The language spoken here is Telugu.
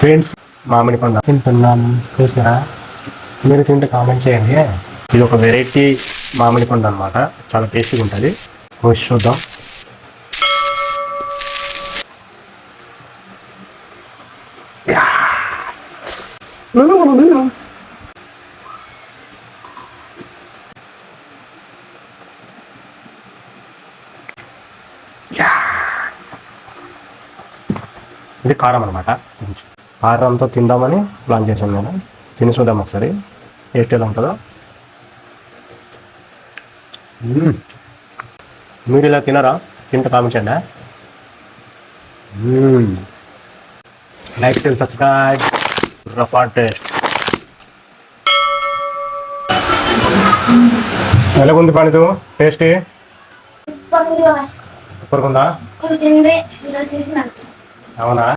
ఫ్రెండ్స్ మామిడి పండు తింటున్నాం. చూసారా? మీరు తింటే కామెంట్ చేయండి. ఇది ఒక వెరైటీ మామిడి పండు అనమాట చాలా టేస్టీగా ఉంటుంది. కోసి చూద్దాం. ఇది కారం అనమాట కారంతో తిందామని ప్లాన్ చేశాను నేను. తిని చూద్దాం ఒకసారి. టేస్ట్ ఎలా ఉంటుందో. మీరు ఇలా తినరా? తింటే కామించండి లైక్ చేసి సబ్స్క్రైబ్. రఫా టేస్ట్. ఎలాగుంది పనిదు టేస్ట్? సూపర్ సూపర్గా ఉందా తింది ఇలా తింటున్నాను. అవునా?